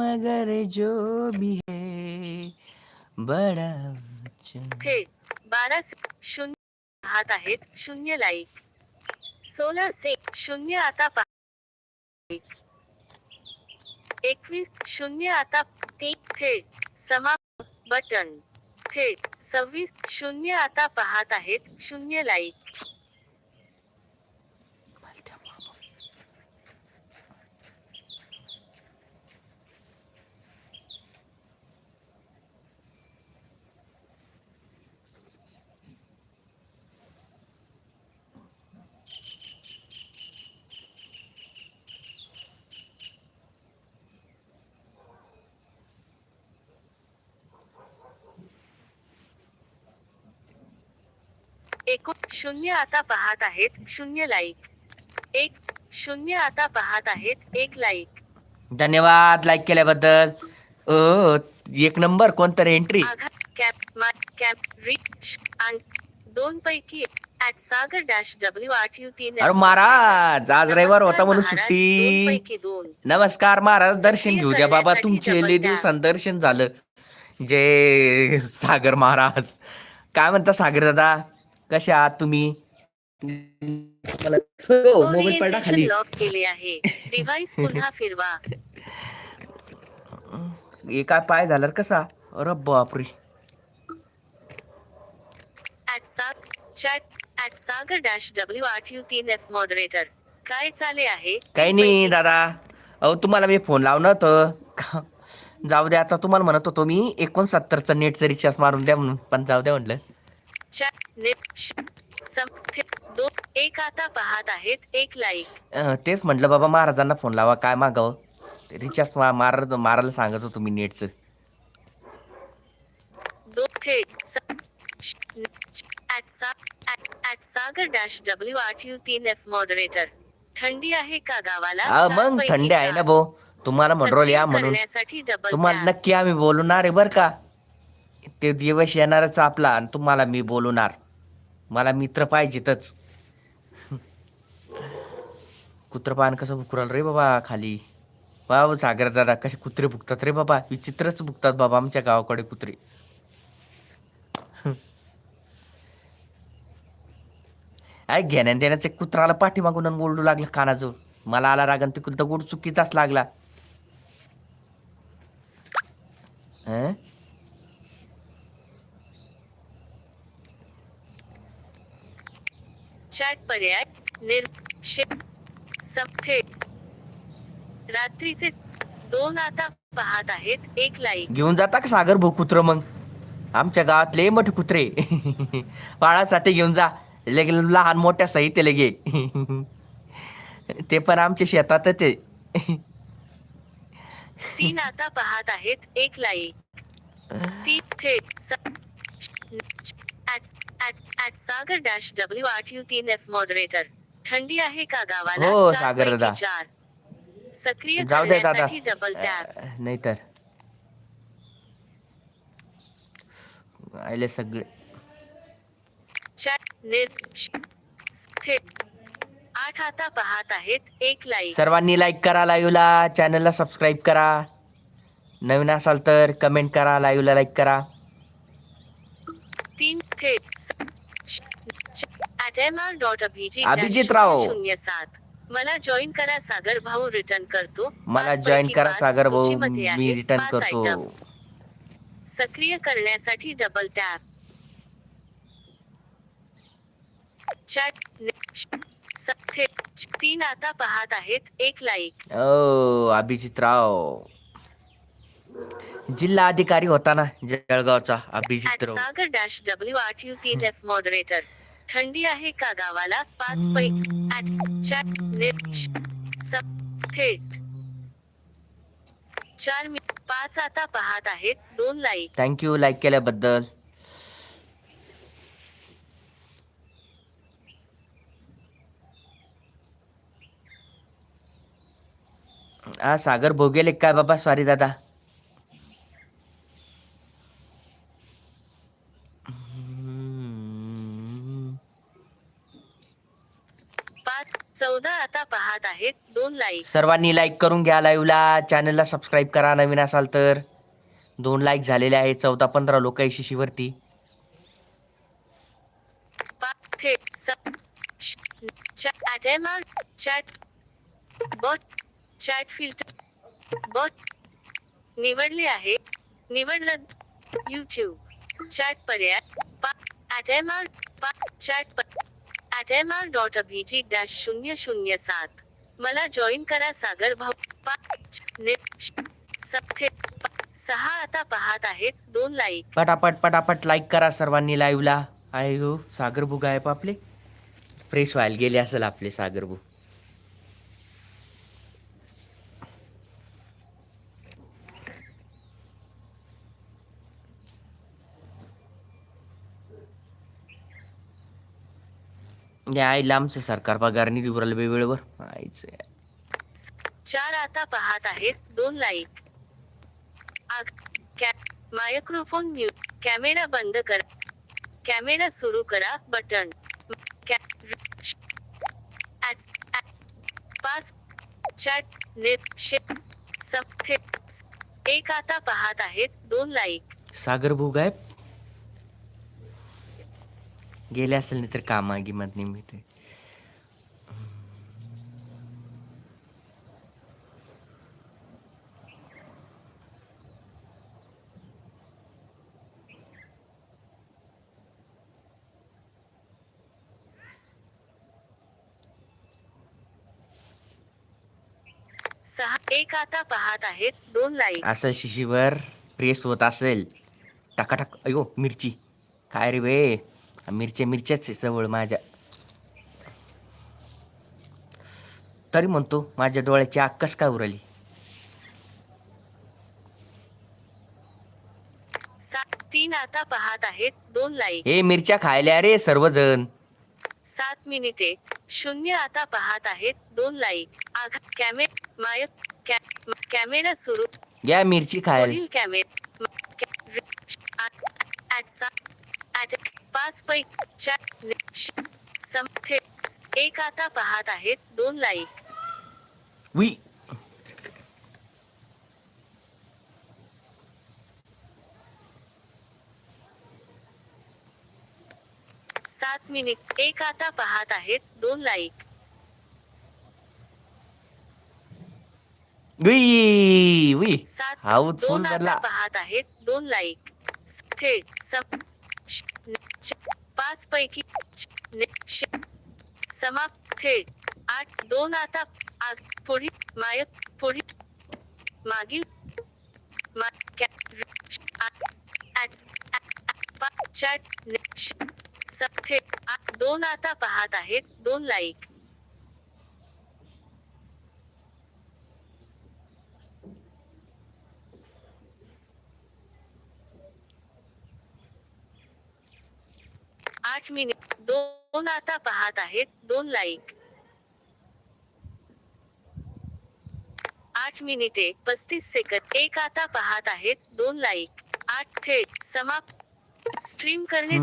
मगर जो भी है, बड़ा थेट बारा शून्य पाहत आहेत, शून्य लाईक सोळा से शून्य आता पहा एकवीस शून्य आता ते थेट समाप्त बटन थेट सव्वीस शून्य आता पाहत आहेत, शून्य लाईक एकूण शून्य आता पाहत आहेत शून्य लाईक एक शून्य आता पाहत आहेत एक लाईक धन्यवाद लाईक केल्याबद्दल. ओ एक नंबर कोणतरी एंट्री आघात कॅप मा कॅप रिच आणि दोन पैकी ऍट सागर डॅश डब्ल्यू आठ यू तीन अरे महाराज आज रविवार होता म्हणून दोन सुट्टी. पैकी दोन. नमस्कार महाराज दर्शन घेऊ द्या बाबा करण्यासाठी तुमचे tap. दिवसांत दर्शन झालं. जय सागर महाराज. काय म्हणता सागर दादा? कसे आहात तुम्ही? मोबाईल पडला ओरिएंटेशन खाली. लॉक केले आहे. डिव्हाइस पुन्हा फिरवा. हे काय पाय झालं कसा? अरे बापरे. ऍट साग chat at Sagar dash W आठ यू तीन एफ मॉडरेटर काय चाले आहे? काही नाही दादा. अहो तुम्हाला मी फोन लावलं होतं. जाऊ द्या आता तुम्हाला म्हणत होतो मी एकोणसत्तरचा नेटचा रिचार्ज मारून द्या म्हणून पण जाऊ द्या म्हटलं. एक आता पाहत आहेत एक लाईक. तेच म्हटलं बाबा महाराजांना फोन लावा काय मागावं? ते रिचार्ज मा मार मारायला सांगत होतो मी नेटचं. दो थेट स- श- न- आठ यू तीन एफ मॉडरेटर थंडी आहे का गावाला? मग थंडी आहे ना चार. भाऊ तुम्हाला म्हणरोल या सक्रिय म्हणून. करण्यासाठी डबल तुम्हाला टॅप. नक्की आम्ही बोलवणार आहे बरं का? ते दिवस येणारच आपला आणि तुम्हाला मी बोलवणार. मला मित्र पाहिजेतच. कुत्रं पान कसं भुकराल रे बाबा खाली? बाबा सागर दादा कसे कुत्रे भुकतात रे बाबा. विचित्रच भुकतात बाबा आमच्या गावाकडे कुत्रे. काय घेण्या देण्याचे कुत्राला पाठीमागून ओरडू लागलं कानाजवळ. मला आला रागन आणि ते दगड चुकीचाच लागला. हा चॅट पर्याय निर शे- सप्थे. रात्रीचे दोन आता पाहत आहेत एक लाईक घेऊन जाता का सागर भाऊ कुत्र मग? आमच्या गावात लय मोठे कुत्रे. बाळासाठी घेऊन जा. लगे लहान मोठ्या सहित लगे ते पण आमच्या शेतातच आहे. तीन आता पाहत आहेत एक लाईक तीन थेट सागर डॅश डब्ल्यू आठ यू तीन एफ मॉडरेटर थंडी आहे का गावाला? हो, चार सागर पैकी दादा. चार. सक्रिय जाऊ दे दादा. करण्यासाठी डबल टॅप अं, नाहीतर. आले सगळे. चॅट श- थेट आठ आता पाहत आहेत. एक लाईक सर्वांनी लाईक करा लाईव्हला चॅनलला सबस्क्राईब करा. नवीन असाल तर कमेंट करा लाईव्हला लाईक करा. तीन अभिजित अभिजित राव. शून्य सात मला जॉईन करा सागर भाऊ रिटर्न करतो मला जॉईन करा सागर भाऊ मी. रिटर्न करतो. सक्रिय करण्यासाठी डबल टॅप चॅट तीन आता पाहत आहेत एक लाईक ओ अभिजितराव जिल्हा अधिकारी होता ना जळगावचा at Abhijitrao Sagar dash W आठ यू तीन एफ मॉडरेटर थंडी आहे का गावाला? पाच पैकी ऍट चॅट निर स- थेट. चार मी पाच आता पाहत आहेत. दोन लाईक. थँक्यू लाईक केल्याबद्दल. हा सागर भोगेले काय बाबा? सॉरी दादा हम्म. पाच चौदा आता पाहत आहेत. दोन लाईक सर्वांनी लाईक करून घ्या लाईव्हला चॅनलला सबस्क्राईब करा नवीन असाल तर. दोन लाईक झालेले आहेत. चौदा पंधरा लोक शिशीवरती पाच थेट स- श- chat chat chat filter bot निवडले आहे. निवड रद्द यूट्यूब चॅट पर्याय. पा at M R dot Abhijit dash शून्य शून्य सात. मला जॉईन करा सागर भाऊ. पाच नेट सहा आता पाहत आहेत दोन लाईक पटापट पटापट लाईक करा सर्वांनी लाईव्हला आहे हो सागरभू गायब आपले. फ्रेश व्हायला गेले असेल आपले सागरभू या आईला आमचं सरकार पगार उरलं बे वेळेवर. आईचं. चार आता पाहत आहेत दोन लाईक. आग कॅ मायक्रोफोन म्यूट कॅमेरा बंद करा. कॅमेरा सुरू करा बटन. कॅ- श- ॲ- पाच चॅट नेट शे सम- थे- एक आता पाहत आहेत दोन लाईक. सागर भाऊ गायब? गेले असेल नाही तर कामा गिमत निमित्त सहा एक आता पाहत आहेत दोन लाईक असं शिशीवर प्रेस होत असेल. टाकाटाक अयो मिरची. काय रे बे? मिरच्या मिरच्याच आहे जवळ माझ्या. तरी म्हणतो माझ्या डोळ्याची आग कस काय उरली? सात तीन आता पाहत आहेत दोन लाईक. हे मिरच्या खायल्या रे सर्वजण. सात मिनिटे. शून्य आता पाहत आहेत दोन लाईक. आघ कॅमे माय कॅ- कॅमेरा सुरू. या मिरची खायला. कॅमेरा पाच पै चार नि- श- सम- थे- एक आता पाहत आहेत दोन लाईक. वी. सात मिनिट एक आता पाहत आहेत दोन लाईक. We we. सात दोन आता पाहत आहेत दोन लाईक. थेट च- पाच पैकी च- समाप्त थेट आठ दोन आता. आग पुढील माय पुढील मागील. मा- चॅट आठ दोन आता पाहत आहेत. दोन लाईक. आठ मिनिट दोन आता पाहत आहेत दोन लाईक आठ मिनिटे पस्तीस सेकंद एक आता पाहत आहेत दोन लाईक आठ थेट समाप्त. स्ट्रीम करणे